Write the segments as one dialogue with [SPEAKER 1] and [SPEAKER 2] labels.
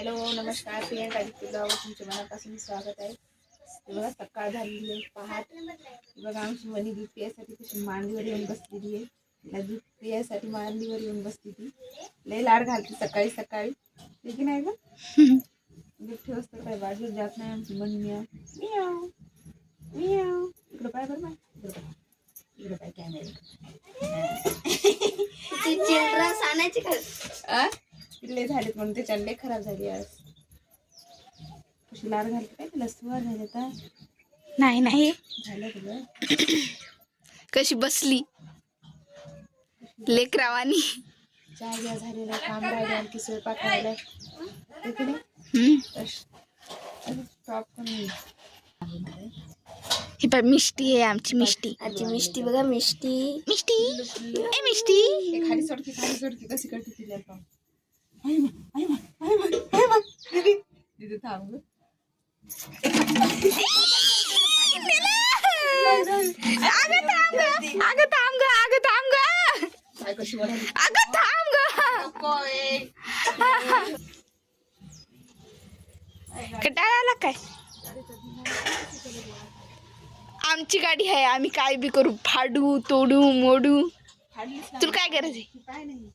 [SPEAKER 1] Hello नमस्कार Priyanka blog तुमच्या मनापासून स्वागत आहे. हे बघा सकाळ झालेली आहे पहाट. बघा आमची मनी दूध पियासाठी कशी मांडीवर येऊन बसलेली आहे. तिला दूध पियासाठी मांडीवर येऊन बसली ती. लय लाड घालते सकाळी सकाळी. ते की नाही गं? दूध ठेवस तर काय बाजूला जात नाही आमची मनी मियाव मियाव इकडं पाय बरं बाय इकडं पाय. इकडं पाय कॅमेरा
[SPEAKER 2] चिल्ड्रन्स आणायची का
[SPEAKER 1] आ? पिल्ले झालेत म्हणून ते चंडे खराब झाली आज. कशी लाड घालते काय? तिला सुवार झाले तर
[SPEAKER 2] नाही नाही.
[SPEAKER 1] झालं तुझं
[SPEAKER 2] कशी बसली. लेकरावानी
[SPEAKER 1] चहा घ्या झालेला काम राहिले आणखी स्वयंपाक राहिलाय ते की नाही?
[SPEAKER 2] हम्म.
[SPEAKER 1] टॉप पण
[SPEAKER 2] ही पाय मिष्टी आहे आमची मिष्टी. आजी मिष्टी बघा मिष्टी. मिष्टी? ए मिष्टी?
[SPEAKER 1] ए, खाली सोडकी खाली सोडकी कशी करते तिला पाहून
[SPEAKER 2] आमची गाडी आहे आम्ही काय बी करू फाडू तोडू मोडू. तुला गरज
[SPEAKER 1] नाही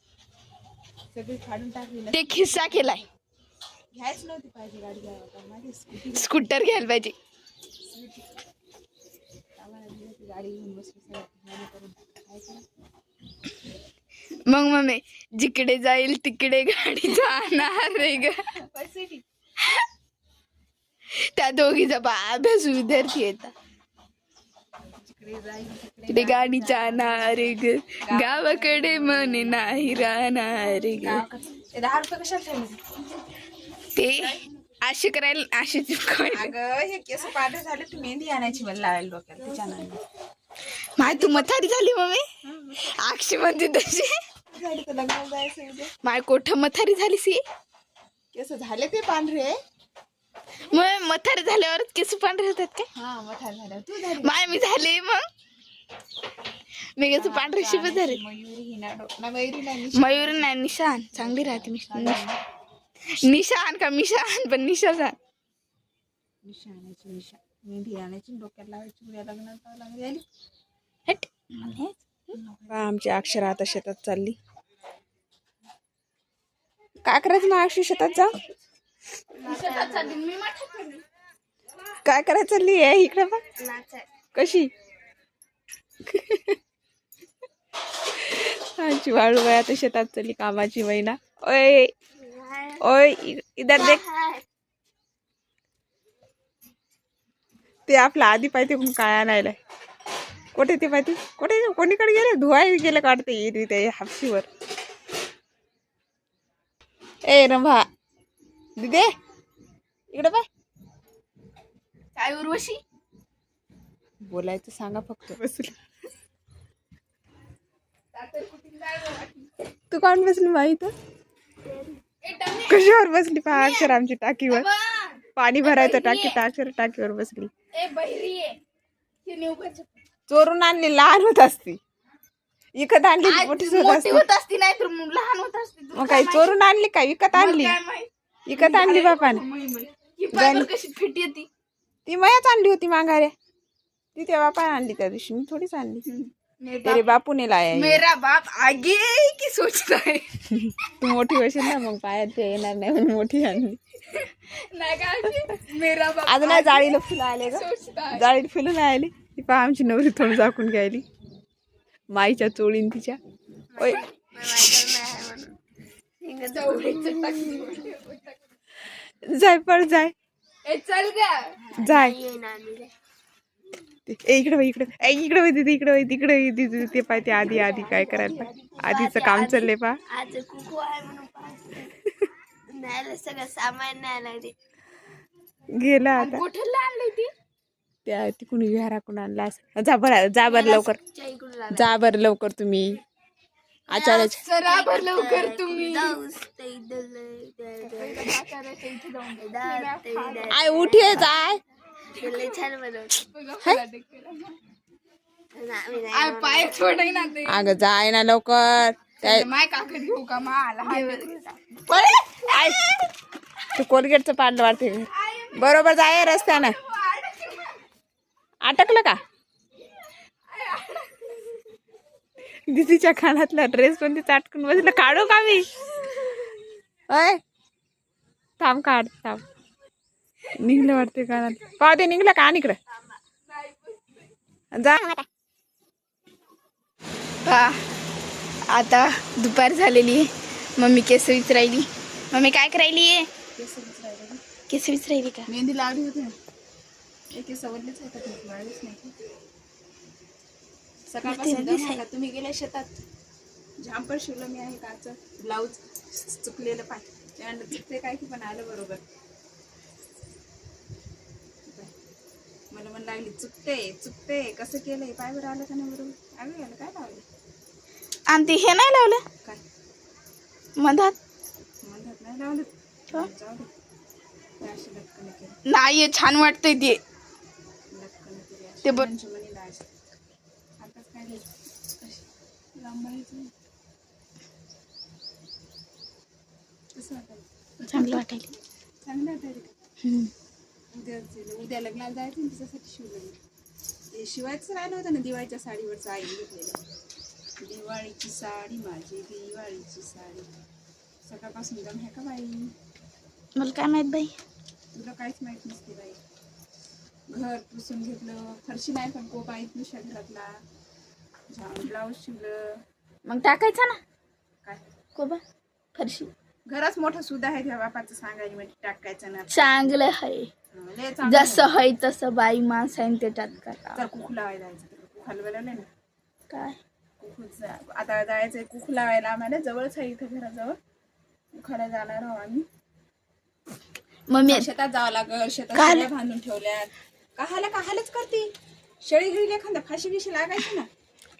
[SPEAKER 1] सगळी फाडून टाकली ना.
[SPEAKER 2] ते खिस्सा केलाय.
[SPEAKER 1] घ्यायच नव्हती पाहिजे गाडी घ्यायला पण माझी स्कूटी
[SPEAKER 2] स्कूटर घ्यायला पाहिजे.
[SPEAKER 1] आम्हाला दिली ती गाडी घेऊन बसली सगळं. गाडी करून काय करा
[SPEAKER 2] मग मम्मी जिकडे जाईल तिकडे गाडी जाणार रे ग.
[SPEAKER 1] पैसे
[SPEAKER 2] त्या दोघीचा बा अभ्यास विद्यार्थी येतात
[SPEAKER 1] जिकडे जाईल तिकडे
[SPEAKER 2] तिकडे गाडी जाणार रे ग. गावाकडे मन नाही राहणार ग.
[SPEAKER 1] दहा रुपये कशाला
[SPEAKER 2] ते असे करायला
[SPEAKER 1] अगं हे केस पांढरे झाले तू मेहंदी आणायची मला लावायला डोक्याला त्याच्यानं
[SPEAKER 2] माय तू मथारी झाली मम्मी? अक्षी म्हणते तशी. माय कोठ मथारी झाली सी
[SPEAKER 1] केस झाले ते पांढरे.
[SPEAKER 2] मग मथारी झाल्यावरच केस पांढरे होतात काय?
[SPEAKER 1] हा मग झालं तू झाली.
[SPEAKER 2] माय मी झाले मग. मी केस पांढरे शिपत झाले.
[SPEAKER 1] मयुरी हिना डो ना मयुरी नाही
[SPEAKER 2] मयूर नाही निशान. चांगली राहते निशान निशान का मिशान? पण निशान
[SPEAKER 1] निशा आणायची निशा. मेहंदी आणायची डोक्याला लावायची उद्या लग्नाला लागली आली
[SPEAKER 2] हट.
[SPEAKER 1] आमची अक्षरा आता शेतात चालली. काय करायचं ना अक्षी शेतात जा काय करायचं चालली आहे इकडे पण कशी? आमची वाळू बाई आता शेतात चालली कामाची महिना ओय ओय इ- इधर देख. ते आपला आधी पाहिजे पण काय आणायला कुठे ते पाहिजे कुठे कोणीकडे गेले? धुवाय गेले काढते येते हापशीवर. ए रंभा. दिदे इकडे बाय
[SPEAKER 2] काय उर्वशी?
[SPEAKER 1] बोलायचं सांगा फक्त. बसली तू कोण बसली बाई तर कशावर बसली पहा अक्षर आमची टाकीवर. पाणी भरायचं टाकी अक्षर टाकीवर बसली.
[SPEAKER 2] हे?
[SPEAKER 1] चोरून आणली लहान होत असती. विकत आणली
[SPEAKER 2] मोठी
[SPEAKER 1] असती.
[SPEAKER 2] होत असती नाही तर लहान होत असती.
[SPEAKER 1] मग काही चोरून आणली का? विकत आणली? विकत आणली बापाने.
[SPEAKER 2] कशी फिट येते?
[SPEAKER 1] ती मयाच आणली होती माघाऱ्या ती त्या बापाने आणली त्या दिवशी. मी थोडीच आणली. तेरे बापू ने लाया.
[SPEAKER 2] मेरा बाप आगे की सोचता है?
[SPEAKER 1] तू मोठी होशील ना मग पायात ते येणार नाही म्हणून मोठी आणली.
[SPEAKER 2] नाही का आजी? मेरा बाप
[SPEAKER 1] आज नाही जाळीला फुलं आले ग. जाळीत फुलं नाही आली. ती पहा आमची नवरी थोडी झाकून घ्यायली. माईच्या चोळीन तिच्या. ओय. जाय पळ जाय.
[SPEAKER 2] चल ग.
[SPEAKER 1] जाय. इकडे इकडे. इकडे वळ दीदी इकडे वळ, तिकडे दीदी ते पाय ते आधी आधी काय करायला पाय. आधीचं काम चाललंय पा.
[SPEAKER 3] आज कुकू आहे म्हणून न्यायला सगळं सामान लागले.
[SPEAKER 1] गेला आता.
[SPEAKER 2] कुठला आणली ती?
[SPEAKER 1] त्या तिकडून विहाराकडून आणला असं जा बरं जा बरं लवकर. जा बरं लवकर तुम्ही. आचार्याच्या
[SPEAKER 2] सरा भर लवकर तुम्ही.
[SPEAKER 1] आय उठे जाय.
[SPEAKER 3] ते लय छान बनवत
[SPEAKER 2] आय पाय छोटे ना ते.
[SPEAKER 1] अगं जाय ना लवकर. त्या
[SPEAKER 2] माय काकड घेऊ का? मा आला
[SPEAKER 1] आय. ते कोलगेटचं पाडलं वाटते बरोबर जाय रस्त्यानं. अटकलं का? दिदीच्या कानातला ड्रेस पण तिचा अटकून बसलं. काढू का मी? अय. थांब काढ थांब. निघलं वाटते कानात. पाव ते निघलं का? इकडं. जा.
[SPEAKER 2] आता दुपार झालेली आहे. मम्मी केस विचरायली मम्मी काय करायली आहे? केस विचरायली का?
[SPEAKER 1] मेहंदी लावली होती ना. एक सवडलीच आहे का? वाढलीच नाही. सकाळपासून दम तुम्ही गेल्या शेतात? झांपर शिवलं मी आहे काचं. ब्लाऊज चुकलेलं पाय. त्यानंतर चुकते काय की पण आलं बरोबर. मला म्हण लागली चुकते चुकते. कसं केलंय? पाय बरं आलं का नाही बरोबर? आलं गेलं काय लावलं?
[SPEAKER 2] आणि ते हे नाही लावलं?
[SPEAKER 1] काय?
[SPEAKER 2] मधात?
[SPEAKER 1] म्हणतात नाही लावलं.
[SPEAKER 2] हो.
[SPEAKER 1] जाऊ दे. ते अशी लटकन केली.
[SPEAKER 2] नाही छान वाटतंय ते.
[SPEAKER 1] लटकन केली
[SPEAKER 2] ते ब-
[SPEAKER 1] पंचमणी लाज आताच काय नाही अशी लांबायचं कसं वाटायला
[SPEAKER 2] चांगलं वाटायला.
[SPEAKER 1] चांगलं वाटायला. उद्या लग्नाला जायचं ना तिच्यासाठी शिवलं ते शिवायचं राहिलं होतं ना दिवाळीच्या साडीवरचं आई घेतलेलं. दिवाळीची साडी माझी दिवाळीची साडी. सकाळपासून दम आहे का बाई?
[SPEAKER 2] मला काय माहीत बाई?
[SPEAKER 1] तुला काहीच माहीत नसते बाई. घर पुसून घेतलं. फरशी नाही पण कोपा इथनुशा घरातला ब्लाऊज शिवलं.
[SPEAKER 2] मग टाकायचा ना.
[SPEAKER 1] काय?
[SPEAKER 2] कोबा फरशी.
[SPEAKER 1] घरच मोठं सुद्धा आहे त्या बापाचं सांगायला म्हणजे टाकायचं ना.
[SPEAKER 2] चांगलं आहे.
[SPEAKER 1] लय चांगलं आहे.
[SPEAKER 2] जसं आहे तसं बाई माणसं आहे त्याच्यात काय
[SPEAKER 1] तर कुकू लावायला जायचं बोलावलंय ना.
[SPEAKER 2] काय?
[SPEAKER 1] कुकूच आता जायचंय कुकू लावायला आम्हाला. जवळच आहे इथं घराजवळ. कुखाला जाणार आहो आम्ही.
[SPEAKER 2] मम्मी
[SPEAKER 1] शेतात जावं लागल. शेतात
[SPEAKER 2] काल-
[SPEAKER 1] शेळ्या बांधून ठेवल्यात. काहाला काहालच करते. शेळी घरी एखादा फाशी बिशी लागायची ना.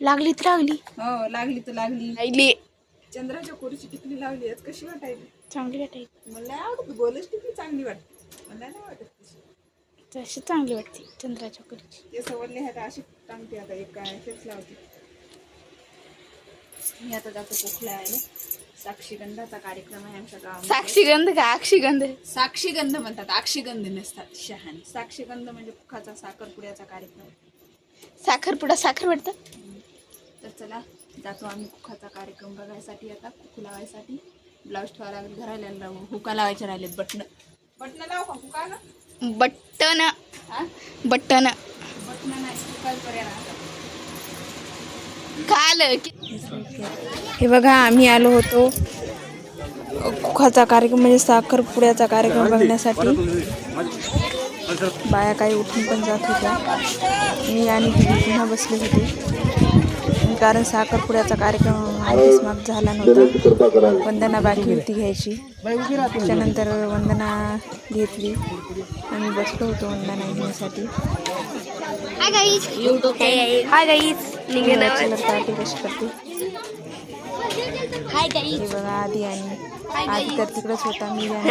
[SPEAKER 2] लागली तर लागली.
[SPEAKER 1] हो लागली तर लागली.
[SPEAKER 2] राहिली
[SPEAKER 1] चंद्राच्या कोरीची टिकली लावली आज कशी वाटायली?
[SPEAKER 2] चांगली वाटायची
[SPEAKER 1] मला आवडत. गोलच टिकली चांगली वाटते. मला नाही वाटत तशी.
[SPEAKER 2] तशी चांगली वाटते चंद्राच्या कडची
[SPEAKER 1] ते सवरले आहेत अशी टांगते आता. एक काय तेच लावते. मी आता जातो कुठला आहे साक्षीगंधाचा कार्यक्रम आहे आमच्या गावामध्ये.
[SPEAKER 2] साक्षीगंध का? अक्षीगंध
[SPEAKER 1] साक्षीगंध म्हणतात. अक्षीगंध नसतात. शहाणे. साक्षीगंध म्हणजे पुखाचा साखरपुड्याचा कार्यक्रम.
[SPEAKER 2] साखरपुडा साखर वाटतं
[SPEAKER 1] चला जातो आम्ही कुखाचा कार्यक्रम बघायसाठी आता कुकू लावायसाठी. ब्लाऊज ठेवा लागेल घराला लावू. हुका लावायचे राहिलेत बटणं. बटणं लाव का हुका ना?
[SPEAKER 2] बट्टन
[SPEAKER 1] हा?
[SPEAKER 2] बट्टन
[SPEAKER 1] बटणं नाही हुकाच पर्यंत
[SPEAKER 2] काल
[SPEAKER 1] हे बघा आम्ही आलो होतो कुखाचा कार्यक्रम म्हणजे साखरपुड्याचा कार्यक्रम बघण्यासाठी. बाया काही उठून पण जात होत्या. मी आणि दिदी पुन्हा बसले होते. कारण साखरपुड्याचा कार्यक्रम आधीच माग झाला नव्हता. वंदना बाकी होती घ्यायची. त्याच्यानंतर वंदना घेतली. आम्ही बसलो होतो वंदना घेण्यासाठी. पार्टी कशी करते हे बघा आधी आणि आधी तर तिकडेच होता मी आणि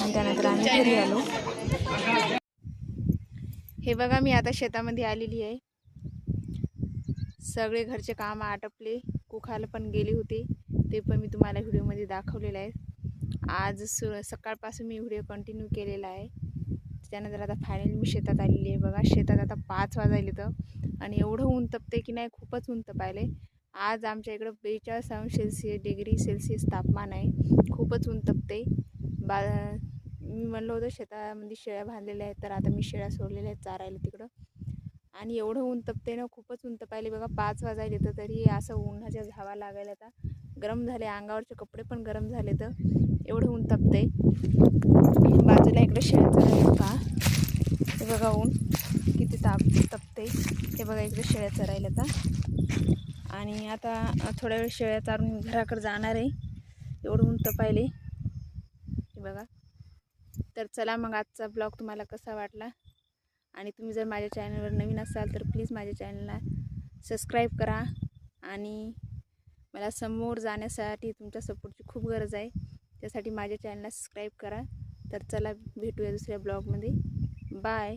[SPEAKER 1] आणि त्यानंतर आम्ही घरी आलो. हे बघा मी आता शेतामध्ये आलेली आहे. सगळे घरचे काम आटपले. कुखाला पण गेले होते. ते पण मी तुम्हाला व्हिडिओमध्ये दाखवलेलं आहे. आज सु सकाळपासून मी व्हिडिओ कंटिन्यू केलेला आहे. त्यानंतर आता फायनली मी शेतात आलेली आहे बघा. शेतात आता पाच वाजायले तर. आणि एवढं ऊन तपते की नाही खूपच ऊन तपायले. आज आमच्या इकडं बेचाळीस अंश सेल्सिअस डिग्री सेल्सिअस तापमान आहे. खूपच ऊन तपते बा मी म्हणलं होतं शेतामध्ये शेळ्या बांधलेल्या आहेत तर आता मी शेळ्या सोडलेल्या आहेत चारायला तिकडं. आणि एवढं ऊन तपते ना खूपच ऊन तपायले बघा पाच वाजायले तर तरी असं उन्हाच्या झावा लागायला आता गरम झाले. अंगावरचे कपडे पण गरम झाले तर एवढं ऊन तपते बाजूला इकडे शेळ्या चरायला का हे बघा ऊन किती ताप तपते. हे बघा इकडे शेळ्या चरायला आता. आणि आता थोड्या वेळ शेळ्या चारून घराकडे जाणार आहे. एवढं ऊन तपायले हे बघा. तर चला मग आजचा ब्लॉग तुम्हाला कसा वाटला? आणि तुम्ही जर माझ्या चॅनलवर नवीन असाल तर प्लीज माझ्या चॅनलला सबस्क्राईब करा आणि मला समोर जाण्यासाठी तुमच्या सपोर्टची खूप गरज आहे. त्यासाठी माझ्या चॅनलला सबस्क्राईब करा. तर चला भेटूया दुसऱ्या ब्लॉगमध्ये. बाय.